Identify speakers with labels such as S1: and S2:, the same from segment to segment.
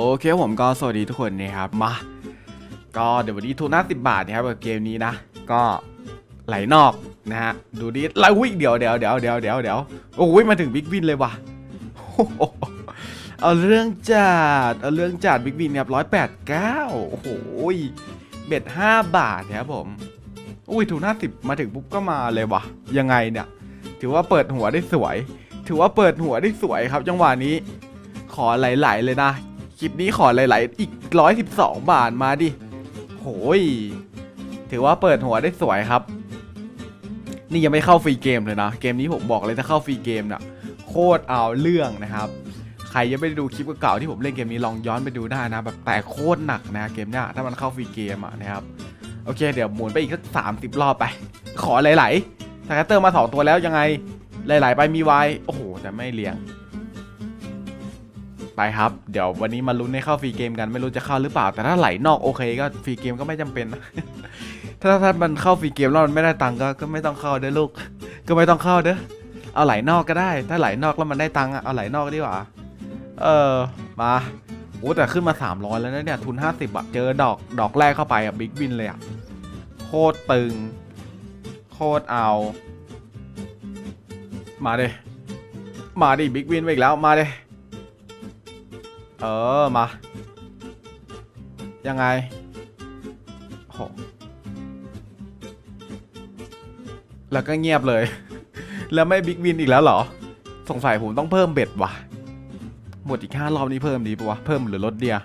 S1: โอเคผมก็สวัสดีทุกคนนะครับมา ก็เดี๋ยววันนี้ทุนห้าสิบบาทนะครับกับเกมนี้นะ ก็ไหลนอกนะฮะดูดิไล่วิ่งเดี๋ยวเดี๋ยวเดี๋ยวเดี๋ยวเดี๋ยวเดี๋ยวโอ้ยมาถึงบิ๊กวินเลยว่ะเอาเรื่องจัดเอาเรื่องจัดบิ๊กวินครับร้อยแปดเก้าโอ้โหเบ็ดห้าบาทนะครับผมอุ้ยทุนห้าสิบมาถึงปุ๊บก็มาเลยว่ะ ยังไงเนี่ย ถือว่าเปิดหัวได้สวย ถือว่าเปิดหัวได้สวยครับ จังหวะนี้ ขอไหลๆเลยนะ คลิปนี้ขอหลายๆ อีกร้อยสิบสองบาทมาดิ โหย ถือว่าเปิดหัวได้สวยครับ นี่ยังไม่เข้าฟรีเกมเลยนะ เกมนี้ผมบอกเลยถ้าเข้าฟรีเกมน่ะโคตรเอาเรื่องนะครับ ใครยังไม่ได้ดูคลิปเก่าๆที่ผมเล่นเกมนี้ลองย้อนไปดูได้นะแบบแต่โคตรหนักนะเกมเนี้ยถ้ามันเข้าฟรีเกมอะนะครับ โอเค เดี๋ยวหมุนไปอีกสักสามสิบรอบไป ขอหลายๆสแกตเตอร์มาสองตัวแล้วยังไงหลาย ๆ ไปมีไวโอ้โหแต่ไม่เลี้ยง ไปครับ เดี๋ยววันนี้มาลุ้นให้เข้าฟรีเกมกันไม่รู้จะเข้าหรือเปล่า แต่ถ้าไหลนอกโอเคก็ฟรีเกมก็ไม่จำเป็น ถ้าถ้ามันเข้าฟรีเกมแล้วมันไม่ได้ตังค์ก็ก็ไม่ต้องเข้าเด้อลูก ก็ไม่ต้องเข้าเด้อ เอาไหลนอกก็ได้ ถ้าไหลนอกแล้วมันได้ตังค์เอาไหลนอกดีกว่า เออ มาโอ้แต่ขึ้นมา 300 แล้วนะเนี่ย ทุน 50อะเจอดอกดอกแรกเข้าไปอะบิ๊กวินเลยอะโคตรตึง โคตรเอา มาเดิมาดิบิ๊กวินไปอีกแล้ว มาเดิ เออ มา ยังไงโหแล้วก็เงียบเลย แล้วไม่บิ๊กวินอีกแล้วเหรอ สงสัยผมต้องเพิ่มเบ็ดว่ะ หมดอีกห้ารอบนี้เพิ่มดีปะวะ เพิ่มหรือลดเดีย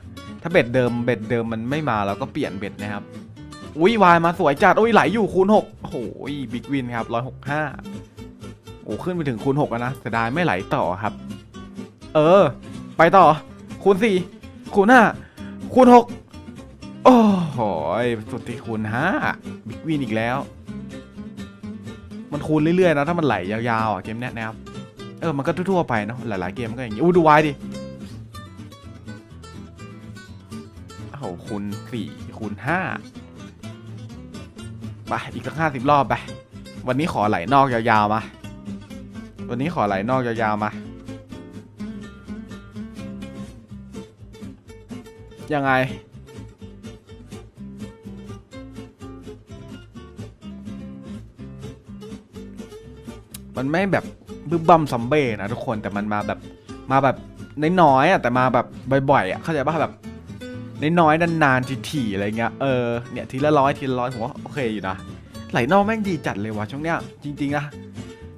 S1: ถ้าเบ็ดเดิมเบ็ดเดิมมันไม่มาเราก็เปลี่ยนเบ็ดนะครับ อุ้ยวายมาสวยจัด อุ้ยไหลอยู่คูณหกโอ้โหบิ๊กวินครับร้อยหกห้าโอ้ขึ้นไปถึงคูณหกแล้วนะแต่ได้ไม่ไหลต่อครับ เออ ไปต่อ คูณสี่คูณห้าคูณหกโอ้โหยสุดที่คูณห้าบิ๊กวินอีกแล้ว มันคูณเรื่อยๆนะถ้ามันไหลยาวๆอะเกมเนี้ยนะครับเออมันก็ทั่วๆไปเนาะหลายๆเกมมันก็อย่างนี้อู้ดูไว้ดิโอ้โหคูณสี่คูณห้าไปอีกสักห้าสิบรอบไปวันนี้ขอไหลนอกยาวๆมา วันนี้ขอไหลนอกยาวๆมา ยังไง มันไม่แบบบึ้มบัมซัมเบ้นะทุกคนแต่มันมาแบบมาแบบน้อยๆอะแต่มาแบบบ่อยๆอะเข้าใจป่ะแบบน้อยๆนานๆทีๆอะไรเงี้ยเออเนี่ยทีละร้อยทีละร้อยผมว่าโอเคอยู่นะไหลนอกแม่งดีจัดเลยว่ะช่วงเนี้ยจริงๆนะ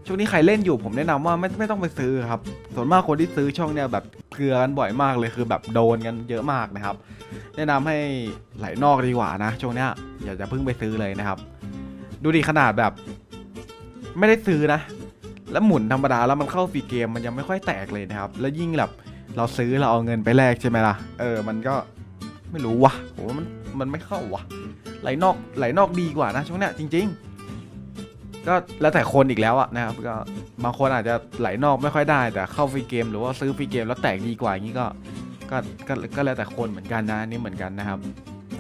S1: ช่วงนี้ใครเล่นอยู่ผมแนะนำว่าไม่ไม่ต้องไปซื้อครับ ส่วนมากคนที่ซื้อช่องเนี้ยแบบ เกลือกันบ่อยมากเลยคือแบบโดนกันเยอะมากนะครับ แนะนำให้ไหลนอกดีกว่านะช่วงเนี้ยอย่าจะเพิ่งไปซื้อเลยนะครับ ดูดิขนาดแบบ ไม่ได้ซื้อนะ แล้วหมุนธรรมดาแล้วมันเข้าฟรีเกมมันยังไม่ค่อยแตกเลยนะครับ แล้วยิ่งแบบเราซื้อเราเอาเงินไปแลกใช่ไหมล่ะเออมันก็ไม่รู้วะโหมันมันไม่เข้าวะไหลนอกไหลนอกดีกว่านะช่วงเนี้ยจริง ๆ ก็แล้วแต่คนอีกแล้วอะนะครับก็ บางคนอาจจะไหลนอกไม่ค่อยได้ แต่เข้าฟรีเกม หรือว่าซื้อฟรีเกมแล้วแตกดีกว่าอย่างนี้ก็ก็ก็ก็แล้วแต่คนเหมือนกันนะอันนี่เหมือนกันนะครับ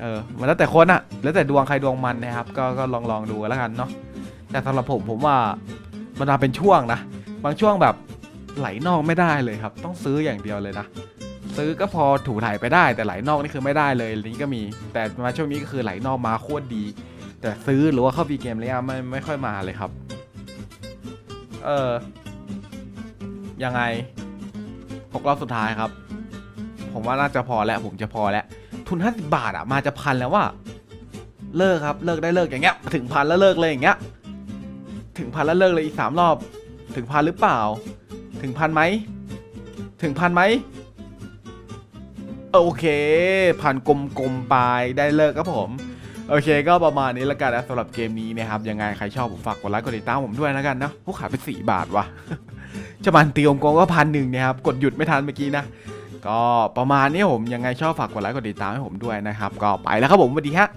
S1: เออมันแล้วแต่คนอะแล้วแต่ดวงใครดวงมันนะครับ ก็ก็ลองลองดูแล้วกันเนาะแต่สำหรับผมผมว่ามันมาเป็นช่วงนะ บางช่วงแบบไหลนอกไม่ได้เลยครับ ต้องซื้ออย่างเดียวเลยนะซื้อก็พอถูถ่ายไปได้แต่ไหลนอกนี่คือไม่ได้เลยอันนี้ก็มี แต่มาช่วงนี้ก็คือไหลนอกมาโคตรดี แต่ซื้อหรือว่าเข้าฟีเกมระยะไม่ไม่ค่อยมาเลยครับ เออ ยังไงหกรอบสุดท้ายครับ ผมว่าน่าจะพอแล้ว ผมจะพอแล้ว ทุน 50 บาทอะมาจะพันแล้วว่า เลิกครับ เลิกได้เลิกอย่างเงี้ย ถึงพันแล้วเลิกเลยอย่างเงี้ย ถึงพันแล้วเลิกเลยอีกสามรอบ ถึงพันหรือเปล่า ถึงพันไหม ถึงพันไหมโอเคพันกลมๆไปได้เลิกครับผม โอเค ก็ประมาณนี้แล้วกันนะสำหรับเกมนี้นะครับยังไงใครชอบผมฝากกดไลค์กดติดตามผมด้วยแล้วกันนะผู้ขายไปสี่บาทวะจะมันตีกงก็พันหนึ่งนะครับกดหยุดไม่ทันเมื่อกี้นะก็ประมาณนี้ผมยังไงชอบฝากกดไลค์กดติดตามให้ผมด้วยนะครับ ก็ไปแล้วครับผมสวัสดีฮะ